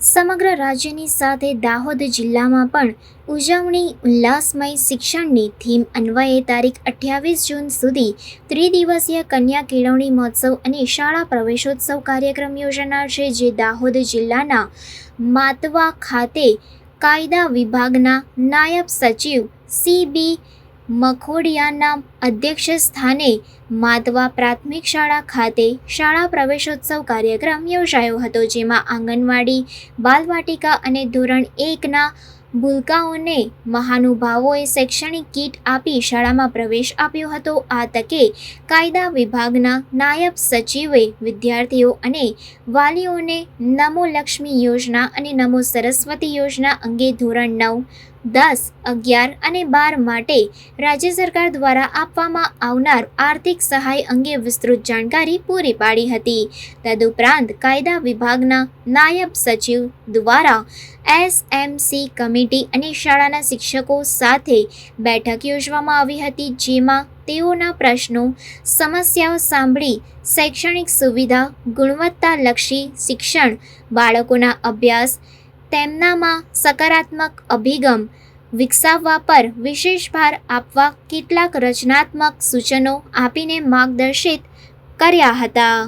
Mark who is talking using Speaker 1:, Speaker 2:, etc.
Speaker 1: સમગ્ર રાજ્યની સાથે દાહોદ જિલ્લામાં પણ ઉજવણી ઉલ્લાસમય શિક્ષણની થીમ અન્વયે તારીખ અઠ્યાવીસ જૂન સુધી ત્રિદિવસીય કન્યા કેળવણી મહોત્સવ અને શાળા પ્રવેશોત્સવ કાર્યક્રમ યોજાનાર છે, જે દાહોદ જિલ્લાના માતવા ખાતે કાયદા વિભાગના નાયબ સચિવ સી બી મખોડિયાના અધ્યક્ષ સ્થાને માતવા પ્રાથમિક શાળા ખાતે શાળા પ્રવેશોત્સવ કાર્યક્રમ યોજાયો હતો, જેમાં આંગણવાડી, બાલવાટિકા અને ધોરણ એકના ભૂલકાઓને મહાનુભાવોએ શૈક્ષણિક કીટ આપી શાળામાં પ્રવેશ આપ્યો હતો. આ તકે કાયદા વિભાગના નાયબ સચિવે વિદ્યાર્થીઓ અને વાલીઓને નમો લક્ષ્મી યોજના અને નમો સરસ્વતી યોજના અંગે ધોરણ નવ, દસ, અગિયાર અને બાર માટે રાજ્ય સરકાર દ્વારા આપવામાં આવનાર આર્થિક સહાય અંગે વિસ્તૃત જાણકારી પૂરી પાડી હતી. તદુપરાંત કાયદા વિભાગના નાયબ સચિવ દ્વારા એસએમસી કમિટી અને શાળાના શિક્ષકો સાથે બેઠક યોજવામાં આવી હતી, જેમાં તેઓના પ્રશ્નો, સમસ્યાઓ સાંભળી, શૈક્ષણિક સુવિધા ગુણવત્તાલક્ષી શિક્ષણ, બાળકોના અભ્યાસ, તેમનામાં સકારાત્મક અભિગમ વિકસાવવા પર વિશેષ ભાર આપવા કેટલાક રચનાત્મક સૂચનો આપીને માર્ગદર્શિત કર્યા હતા.